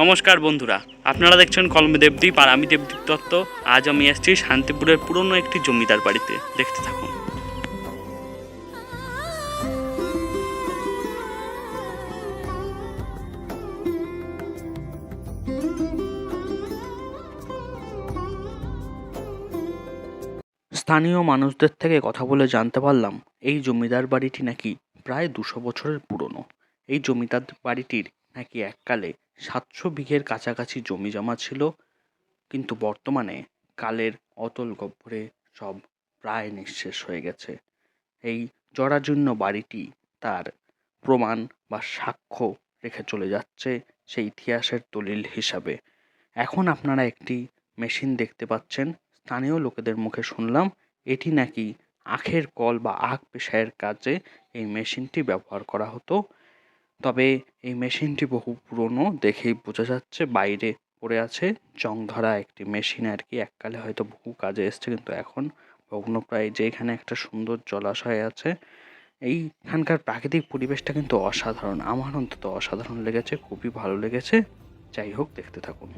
নমস্কার বন্ধুরা, আপনারা দেখছেন কলমে দেবদ্বীপ আর আমি দেবদীপ দত্ত। আজ আমি এসেছি শান্তিপুরের পুরনো একটি জমিদার বাড়িতে। দেখতে থাকুন। স্থানীয় মানুষদের থেকে কথা বলে জানতে পারলাম, এই জমিদার বাড়িটি নাকি প্রায় দুশো বছরের পুরনো। এই জমিদার বাড়িটির নাকি এককালে সাতশো বিঘের কাছাকাছি জমি জমা ছিল, কিন্তু বর্তমানে কালের অতল গহ্বরে সব প্রায় নিঃশেষ হয়ে গেছে। এই জরাজীর্ণ বাড়িটি তার প্রমাণ বা সাক্ষ্য রেখে চলে যাচ্ছে সেই ইতিহাসের দলিল হিসাবে। এখন আপনারা একটি মেশিন দেখতে পাচ্ছেন। স্থানীয় লোকেদের মুখে শুনলাম, এটি নাকি আখের কল বা আখ পেশায়ের কাজে এই মেশিনটি ব্যবহার করা হতো। তবে এই মেশিনটি বহু পুরনো দেখেই বোঝা যাচ্ছে বাইরে পড়ে আছে। জং ধরা একটি মেশিন আর কি এককালে হয়তো বহু কাজে এসছে, কিন্তু এখন ভগ্নপ্রায় যে এখানে একটা সুন্দর জলাশয় আছে, এইখানকার প্রাকৃতিক পরিবেশটা কিন্তু অসাধারণ। আমার অন্তত অসাধারণ লেগেছে, খুবই ভালো লেগেছে। যাই হোক, দেখতে থাকুন।